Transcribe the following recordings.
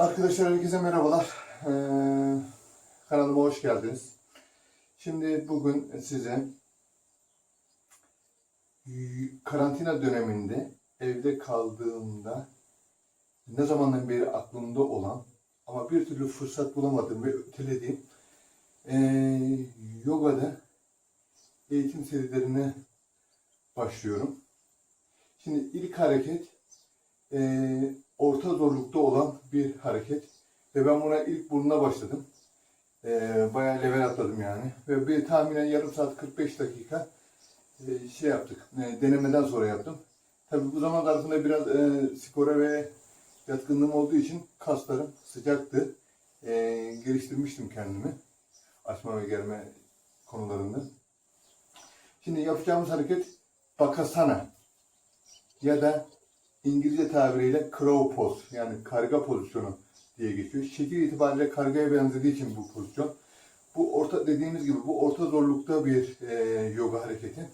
Arkadaşlar herkese merhabalar. Ee, kanalıma hoş geldiniz. Şimdi bugün size karantina döneminde evde kaldığımda ne zamandan beri aklımda olan ama bir türlü fırsat bulamadım ve ötelediğim ee, yogada eğitim serilerine başlıyorum. Şimdi ilk hareket ee, orta zorlukta olan bir hareket. Ve ben buna ilk burnuna başladım. Ee, bayağı level atladım yani. Ve bir tahminen yarım saat 45 dakika e, şey yaptık. E, denemeden sonra yaptım. Tabi bu zaman zarfında biraz e, spora ve yatkınlığım olduğu için kaslarım sıcaktı. E, geliştirmiştim kendimi. Açma ve germe konularında. Şimdi yapacağımız hareket Bakasana ya da İngilizce tabiriyle crow pose yani karga pozisyonu diye geçiyor. Şekil itibariyle kargaya benzediği için bu pozisyon. Bu orta dediğimiz gibi bu orta zorlukta bir e, yoga hareketi.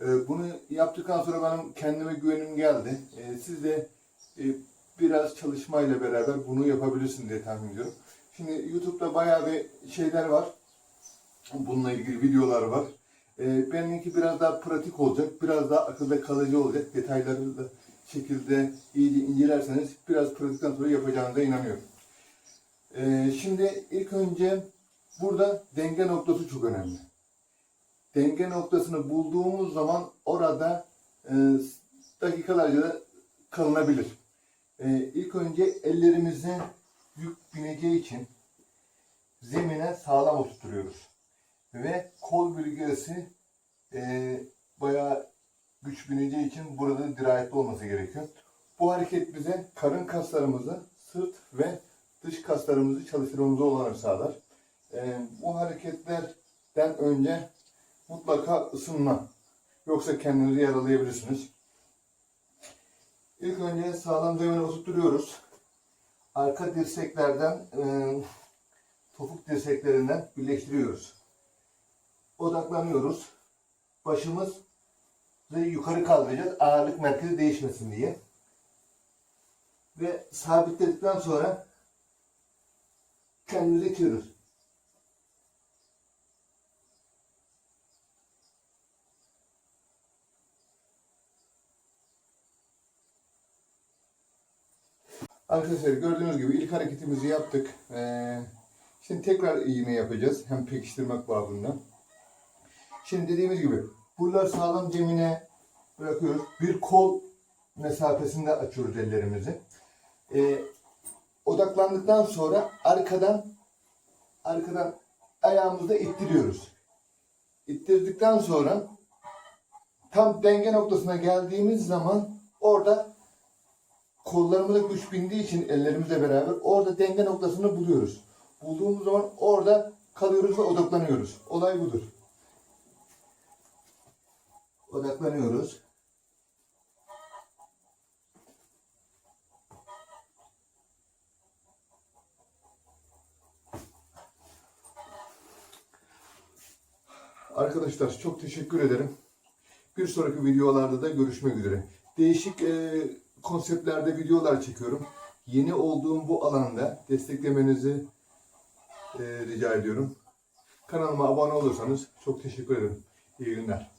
E, bunu yaptıktan sonra benim kendime güvenim geldi. E, siz de e, biraz çalışmayla beraber bunu yapabilirsin diye tahmin ediyorum. Şimdi YouTube'da bayağı bir şeyler var. Bununla ilgili videolar var. E, benimki biraz daha pratik olacak, biraz daha akılda kalıcı olacak. Detayları da şekilde iyice incelerseniz biraz pratikten sonra yapacağınıza inanıyorum. Ee, şimdi ilk önce burada denge noktası çok önemli. Denge noktasını bulduğumuz zaman orada e, dakikalarca da kalınabilir. E, ilk önce ellerimizi yük bineceği için zemine sağlam oturtuyoruz. Ve kol bölgesi e, bayağı güç bineceği için burada dirayetli olması gerekiyor. Bu hareket bize karın kaslarımızı, sırt ve dış kaslarımızı çalıştırmamızı olarak sağlar. Ee, bu hareketlerden önce mutlaka ısınma. Yoksa kendinizi yaralayabilirsiniz. İlk önce sağlam zemine oturtuyoruz. Arka dirseklerden, e, topuk dirseklerinden birleştiriyoruz. Odaklanıyoruz. Başımız yukarı kaldıracağız. Ağırlık merkezi değişmesin diye. Ve sabitledikten sonra kendimizi itiyoruz. Arkadaşlar gördüğünüz gibi ilk hareketimizi yaptık. Ee, şimdi tekrar iğne yapacağız. Hem pekiştirmek babından. Şimdi dediğimiz gibi buralar sağlam zemine bırakıyoruz. Bir kol mesafesinde açıyoruz ellerimizi. Ee, odaklandıktan sonra arkadan arkadan ayağımızı ittiriyoruz. İttirdikten sonra tam denge noktasına geldiğimiz zaman orada kollarımıza güç bindiği için ellerimizle beraber orada denge noktasını buluyoruz. Bulduğumuz zaman orada kalıyoruz ve odaklanıyoruz. Olay budur. Odaklanıyoruz. Arkadaşlar çok teşekkür ederim. Bir sonraki videolarda da görüşmek üzere. Değişik e, konseptlerde videolar çekiyorum. Yeni olduğum bu alanda desteklemenizi e, rica ediyorum. Kanalıma abone olursanız çok teşekkür ederim. İyi günler.